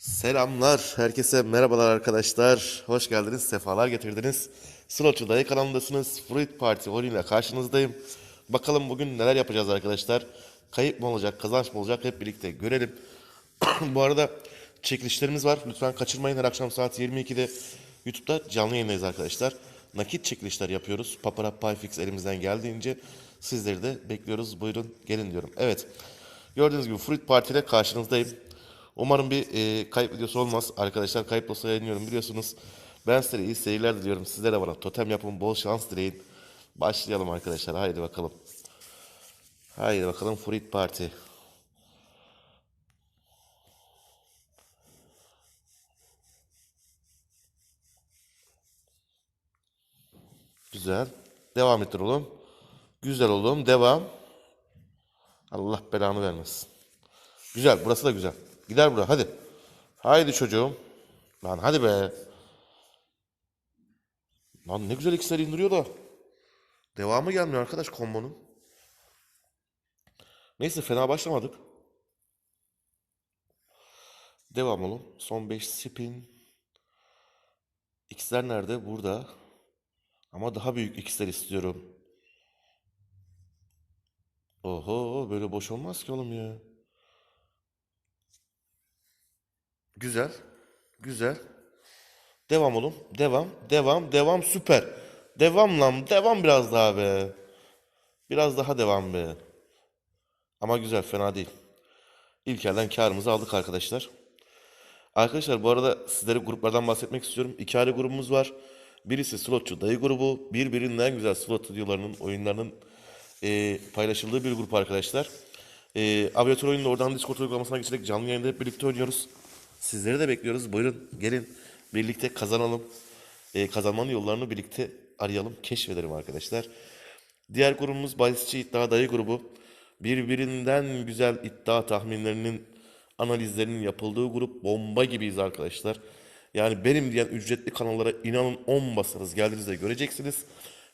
Selamlar, herkese merhabalar arkadaşlar. Hoş geldiniz, sefalar getirdiniz. Slotçu Dayı kanalındasınız. Fruit Party oyunuyla karşınızdayım. Bakalım bugün neler yapacağız arkadaşlar. Kayıp mı olacak, kazanç mı olacak hep birlikte görelim. Bu arada çekilişlerimiz var. Lütfen kaçırmayın. Her akşam saat 22'de YouTube'da canlı yayındayız arkadaşlar. Nakit çekilişler yapıyoruz. Papara Payfix elimizden geldiğince sizleri de bekliyoruz. Buyurun gelin diyorum. Evet. Gördüğünüz gibi Fruit Party ile karşınızdayım. Umarım bir e, kayıp videosu olmaz. Arkadaşlar kayıp olsa yayınlıyorum biliyorsunuz. Ben size iyi seyirler diliyorum. Sizlere de bana totem yapın, bol şans dileyin. Başlayalım arkadaşlar. Haydi bakalım. Haydi bakalım Fruit Party. Güzel. Devam ettir oğlum. Güzel oğlum. Devam. Allah belanı vermesin. Güzel. Burası da güzel. Gider bura. Hadi. Haydi çocuğum. Lan hadi be. Lan ne güzel ikisleri indiriyor da. Devamı gelmiyor arkadaş kombonun. Neyse fena başlamadık. Devam oğlum. Son 5 spin. X'ler nerede? Burada. Ama daha büyük X'ler istiyorum. Oho böyle boş olmaz ki oğlum ya. Güzel. Güzel. Devam oğlum. Devam. Devam. Devam. Süper. Devam lan. Devam biraz daha be. Biraz daha devam be. Ama güzel. Fena değil. İlk elden karımızı aldık arkadaşlar. Arkadaşlar bu arada sizlere gruplardan bahsetmek istiyorum. İki ayrı grubumuz var. Birisi slotçu dayı grubu. Birbirinden güzel slot videolarının, oyunlarının e, paylaşıldığı bir grup arkadaşlar. E, aviatör oyununu oradan Discord uygulamasına geçerek canlı yayında hep birlikte oynuyoruz. Sizleri de bekliyoruz. Buyurun gelin birlikte kazanalım. E, kazanmanın yollarını birlikte arayalım, keşfedelim arkadaşlar. Diğer grubumuz Bahisçi İddia Dayı grubu. Birbirinden güzel iddia tahminlerinin, analizlerinin yapıldığı grup. Bomba gibiyiz arkadaşlar. Yani benim diyen ücretli kanallara inanın 10 basarız. Geldiğinizde göreceksiniz.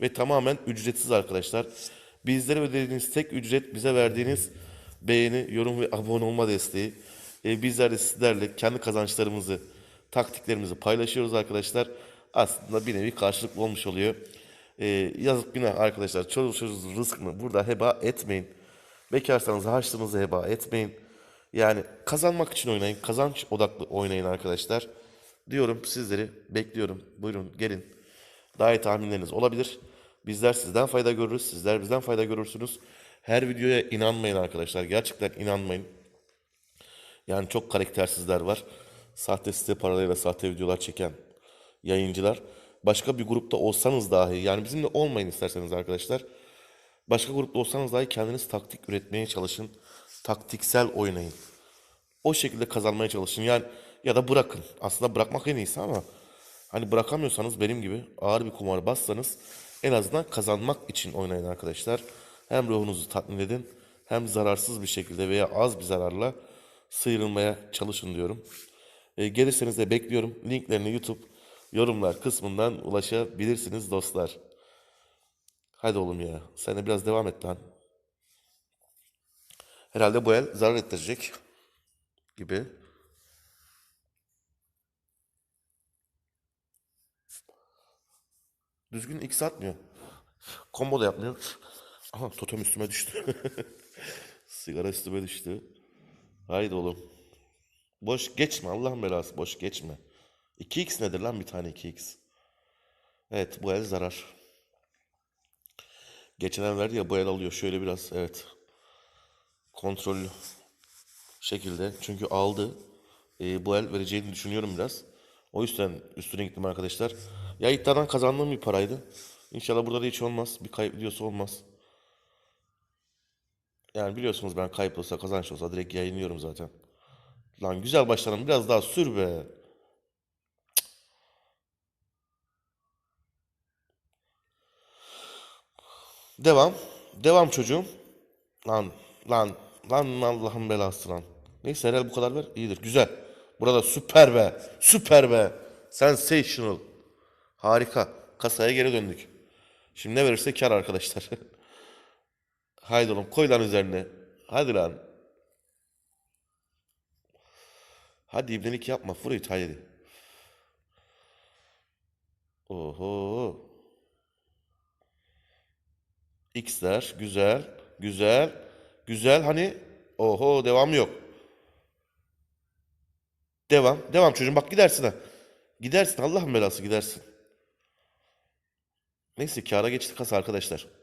Ve tamamen ücretsiz arkadaşlar. Bizlere ödediğiniz tek ücret bize verdiğiniz beğeni, yorum ve abone olma desteği. E, bizler de sizlerle kendi kazançlarımızı, taktiklerimizi paylaşıyoruz arkadaşlar. Aslında bir nevi karşılıklı olmuş oluyor. E, yazık günah arkadaşlar. Çoluk çocuğunuzun rızkını burada heba etmeyin. Bekarsanız harçlığınızı heba etmeyin. Yani kazanmak için oynayın. Kazanç odaklı oynayın arkadaşlar. Diyorum sizleri bekliyorum. Buyurun gelin. Daha iyi tahminleriniz olabilir. Bizler sizden fayda görürüz. Sizler bizden fayda görürsünüz. Her videoya inanmayın arkadaşlar. Gerçekten inanmayın. Yani çok karaktersizler var. Sahte site paralarıyla sahte videolar çeken yayıncılar. Başka bir grupta olsanız dahi yani bizimle olmayın isterseniz arkadaşlar. Başka grupta olsanız dahi kendiniz taktik üretmeye çalışın. Taktiksel oynayın. O şekilde kazanmaya çalışın. Yani ya da bırakın. Aslında bırakmak en iyisi ama hani bırakamıyorsanız benim gibi ağır bir kumar bassanız en azından kazanmak için oynayın arkadaşlar. Hem ruhunuzu tatmin edin hem zararsız bir şekilde veya az bir zararla sıyrılmaya çalışın diyorum. E, gelirseniz de bekliyorum. Linklerini YouTube yorumlar kısmından ulaşabilirsiniz dostlar. Hadi oğlum ya. Sen de biraz devam et lan. Herhalde bu el zarar ettirecek gibi. Düzgün X atmıyor. Combo da yapmıyor. Aha totem üstüme düştü. Sigara üstüme düştü. Haydi oğlum. Boş geçme Allah'ın belası boş geçme. 2x nedir lan bir tane 2x? Evet bu el zarar. Geçen el verdi ya bu el alıyor şöyle biraz evet. Kontrollü şekilde çünkü aldı. Ee, bu el vereceğini düşünüyorum biraz. O yüzden üstüne gittim arkadaşlar. Ya iddiadan kazandığım bir paraydı. İnşallah burada da hiç olmaz. Bir kayıp videosu olmaz. Yani biliyorsunuz ben kayıp olsa kazanç olsa direkt yayınlıyorum zaten. Lan güzel başladım. Biraz daha sür be. Devam. Devam çocuğum. Lan lan lan Allah'ın belası lan. Neyse herhalde bu kadar ver. İyidir. Güzel. Burada süper be. Süper be. Sensational. Harika. Kasaya geri döndük. Şimdi ne verirse kar arkadaşlar. Haydi oğlum koy lan üzerine. Hadi lan. Hadi ibnelik yapma Fruit haydi. Oho. X'ler güzel. Güzel. Güzel hani. Oho devam yok. Devam. Devam çocuğum bak gidersin ha. Gidersin Allah'ın belası gidersin. Neyse kâra geçti kasa arkadaşlar.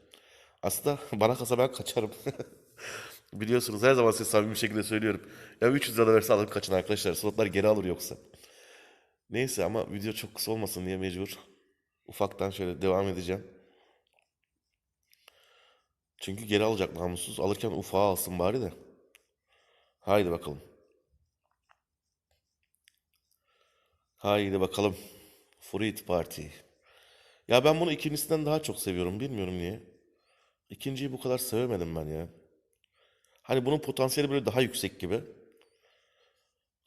Aslında bana kasa ben kaçarım. Biliyorsunuz her zaman size samimi bir şekilde söylüyorum. Ya 300 lira verse alır kaçın arkadaşlar. Slotlar geri alır yoksa. Neyse ama video çok kısa olmasın diye mecbur. Ufaktan şöyle devam edeceğim. Çünkü geri alacak namussuz. Alırken ufağı alsın bari de. Haydi bakalım. Haydi bakalım. Fruit Party. Ya ben bunu ikincisinden daha çok seviyorum. Bilmiyorum niye. İkinciyi bu kadar sevemedim ben ya. Hani bunun potansiyeli böyle daha yüksek gibi.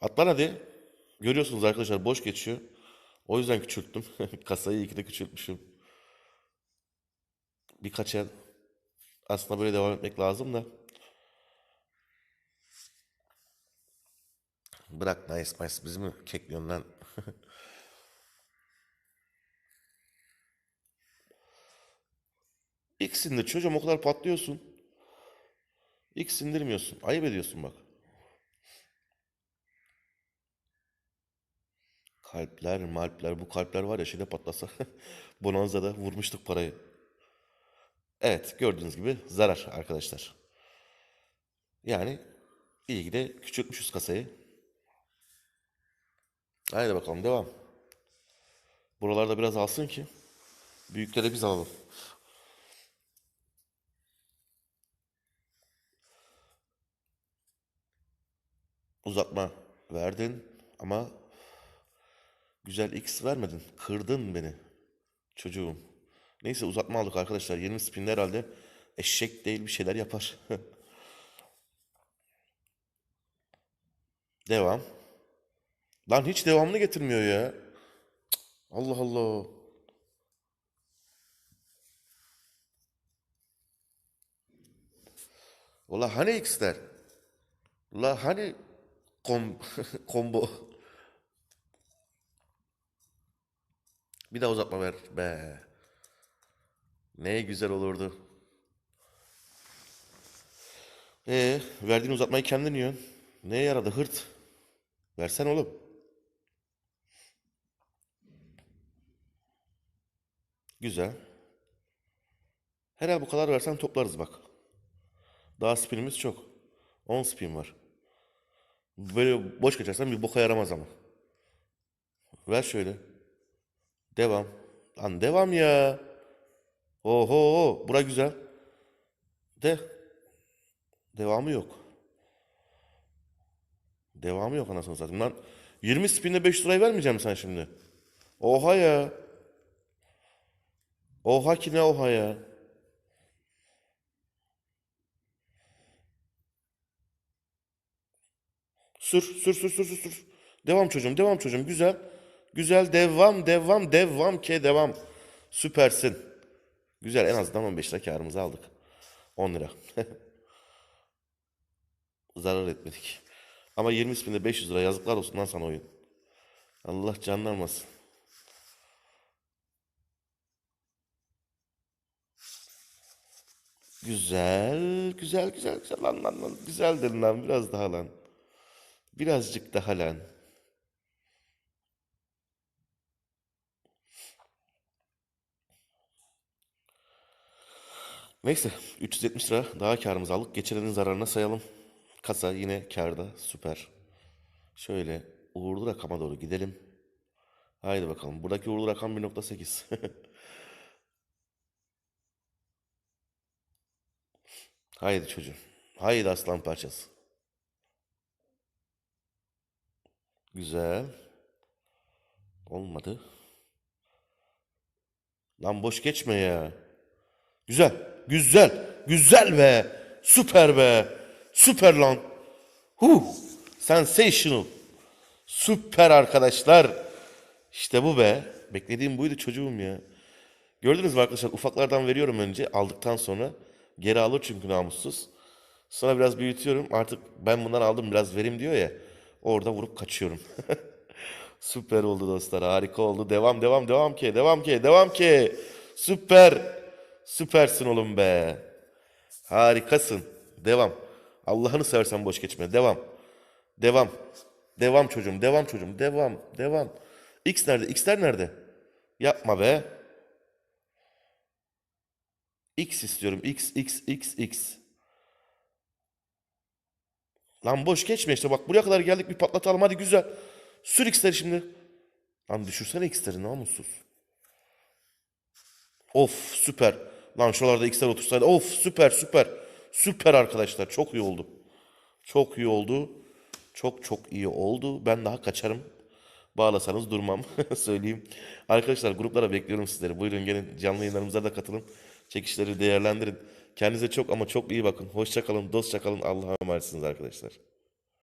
Atlan hadi. Görüyorsunuz arkadaşlar boş geçiyor. O yüzden küçülttüm. Kasayı iyi ki de küçültmüşüm. Birkaç el. Aslında böyle devam etmek lazım da. Bırak nice nice bizi mi kekliyorsun lan? İlk sindir çocuğum o kadar patlıyorsun. İlk sindirmiyorsun. Ayıp ediyorsun bak. Kalpler, malpler. Bu kalpler var ya şeyde patlasa. Bonanza'da vurmuştuk parayı. Evet gördüğünüz gibi zarar arkadaşlar. Yani iyi ki de küçültmüşüz kasayı. Haydi bakalım devam. Buralarda biraz alsın ki büyükleri biz alalım. Uzatma verdin ama güzel X vermedin. Kırdın beni çocuğum. Neyse uzatma aldık arkadaşlar. 20 spin herhalde eşek değil bir şeyler yapar. Devam. Lan hiç devamını getirmiyor ya. Allah Allah. Ulan hani X'ler? Ulan hani kom combo? Bir daha uzatma ver be. Ne güzel olurdu. Ee, verdiğin uzatmayı kendin yiyorsun. Neye yaradı hırt? Versen oğlum. Güzel. Herhalde bu kadar versen toplarız bak. Daha spinimiz çok. 10 spin var. Böyle boş geçersen bir boka yaramaz ama. Ver şöyle. Devam. Lan devam ya. Oho, bura güzel. De. Devamı yok. Devamı yok anasını satayım. Lan 20 spinde 5 lirayı vermeyeceğim sen şimdi. Oha ya. Oha ki ne oha ya. Sür, sür, sür, sür, sür, sür. Devam çocuğum, devam çocuğum. Güzel. Güzel, devam, devam, devam ke devam. Süpersin. Güzel, en azından 15 lira karımızı aldık. 10 lira. Zarar etmedik. Ama 20 spinde 500 lira yazıklar olsun lan sana oyun. Allah canını almasın. Güzel, güzel, güzel, güzel lan lan lan. Güzeldir lan, biraz daha lan. Birazcık daha lan. Neyse 370 lira daha karımızı aldık. Geçenenin zararına sayalım. Kasa yine karda süper. Şöyle uğurlu rakama doğru gidelim. Haydi bakalım. Buradaki uğurlu rakam 1.8. Haydi çocuğum. Haydi aslan parçası. Güzel. Olmadı. Lan boş geçme ya. Güzel. Güzel. Güzel be. Süper be. Süper lan. Huh. Sensational. Süper arkadaşlar. İşte bu be. Beklediğim buydu çocuğum ya. Gördünüz mü arkadaşlar? Ufaklardan veriyorum önce. Aldıktan sonra. Geri alır çünkü namussuz. Sonra biraz büyütüyorum. Artık ben bundan aldım biraz verim diyor ya. Orada vurup kaçıyorum. Süper oldu dostlar. Harika oldu. Devam devam devam ki. Devam ki. Devam ki. Süper. Süpersin oğlum be. Harikasın. Devam. Allah'ını seversen boş geçme. Devam. Devam. Devam çocuğum. Devam çocuğum. Devam. Devam. X nerede? X'ler nerede? Yapma be. X istiyorum. X, X, X, X. Lan boş geçme işte. Bak buraya kadar geldik bir patlatalım. Hadi güzel. Sür X'leri şimdi. Lan düşürsene X'leri namussuz. Of süper. Lan şuralarda X'ler otursaydı. Of süper süper. Süper arkadaşlar. Çok iyi oldu. Çok iyi oldu. Çok çok iyi oldu. Ben daha kaçarım. Bağlasanız durmam. Söyleyeyim. Arkadaşlar gruplara bekliyorum sizleri. Buyurun gelin canlı yayınlarımıza da katılın. Çekişleri değerlendirin. Kendinize çok ama çok iyi bakın. Hoşça kalın, dostça kalın. Allah'a emanetsiniz arkadaşlar.